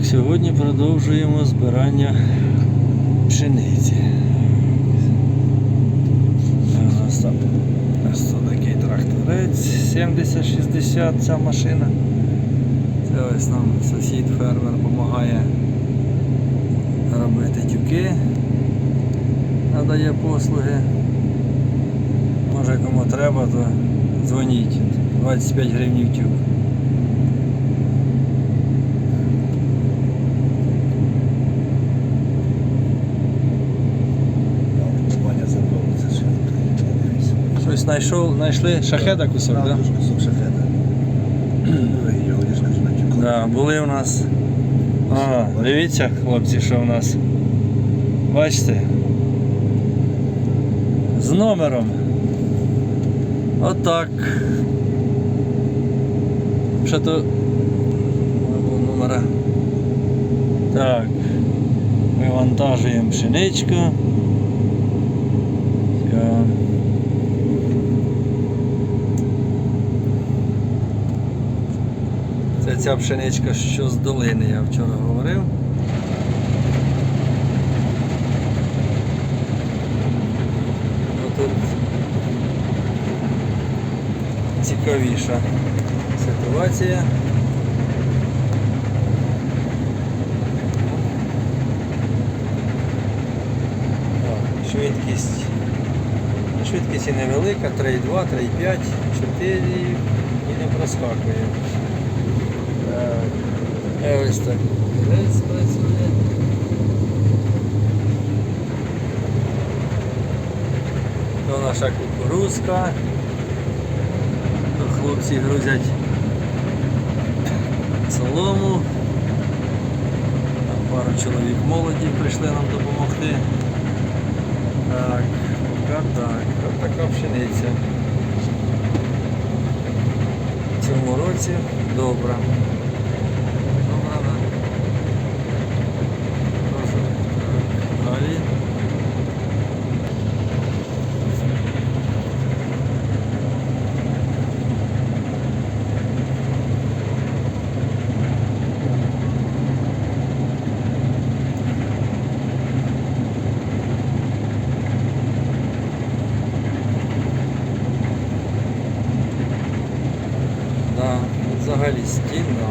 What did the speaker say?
Так, сьогодні продовжуємо збирання пшениці. У нас там такий тракторець 70-60 ця машина. Це ось нам сусід фермер допомагає робити тюки, надає послуги. Може кому треба, то дзвоніть. 25 гривень тюк. Щось знайшов, знайшли шахеда кусок, так? Да? Дуже кусок шахеда. Ну, його, я ж на тюку. Да, були у нас. А, дивіться, хлопці, що в нас. Бачите? З номером. Отак. Що то. Номера. Так. Вивантажуємо пшеничку. Все. Ця пшеничка, що з долини, я вчора говорив. Ну, тут цікавіша ситуація. Швидкість. Швидкість і невелика, 3,2, 3,5, 4 і не проскакує. Так. Е, Ось так. Грець працює. То наша кукурузка. То хлопці грузять солому. Там пару чоловік молоді прийшли нам допомогти. Так, поки так. Така пшениця. Цьому році. Добра, да? Прошу. Так, Далі. Да, взагалі стільно.